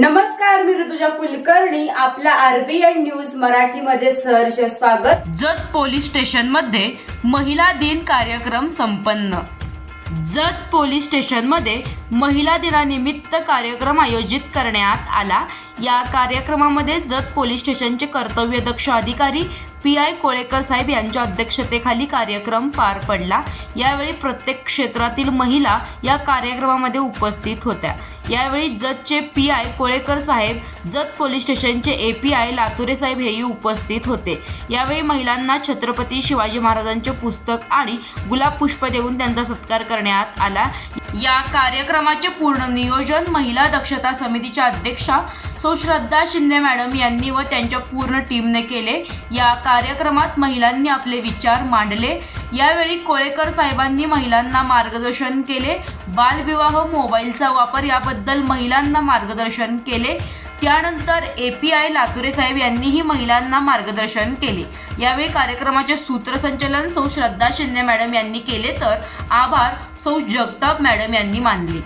नमस्कार मी ऋतुजा कुलकर्णी. आपल्या RBN news मराठीमध्ये सहर्ष स्वागत. जत पोलीस स्टेशनमध्ये महिला दिन कार्यक्रम संपन्न. जत पोलीस स्टेशनमध्ये महिला दिनानिमित्त कार्यक्रम आयोजित करण्यात आला. या कार्यक्रमामध्ये जत पोलीस स्टेशनचे कर्तव्यदक्ष अधिकारी पी आय कोळेकर साहेब यांच्या अध्यक्षतेखाली कार्यक्रम पार पडला. यावेळी प्रत्येक क्षेत्रातील महिला या कार्यक्रमामध्ये उपस्थित होत्या. यावेळी जतचे पी आय कोळेकर साहेब जत पोलीस स्टेशनचे ए पी आय लातुरे साहेब हेही उपस्थित होते. यावेळी महिलांना छत्रपती शिवाजी महाराजांचे पुस्तक आणि गुलाब पुष्प देऊन त्यांचा सत्कार कर करण्यात आला. या कार्यक्रमाचे पूर्ण नियोजन महिला दक्षता समितीच्या अध्यक्षा सुश्रद्धा शिंदे मॅडम यांनी व त्यांच्या पूर्ण टीमने केले. या कार्यक्रमात महिलांनी आपले विचार मांडले. यावेळी कोळेकर साहेबांनी महिलांना मार्गदर्शन केले. बालविवाह मोबाईलचा वापर याबद्दल महिलांना मार्गदर्शन केले. त्यानंतर ए पी आय लातुरे साहेब यांनीही महिलांना मार्गदर्शन केले. यावेळी कार्यक्रमाचे सूत्रसंचालन सौ श्रद्धा शिंदे मॅडम यांनी केले तर आभार सौ जगताप मॅडम यांनी मानले.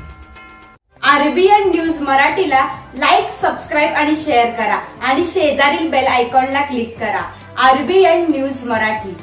आरबीएन न्यूज मराठीला लाईक सबस्क्राईब आणि शेअर करा आणि शेजारील बेल आयकॉनला क्लिक करा. RBN news Marathi.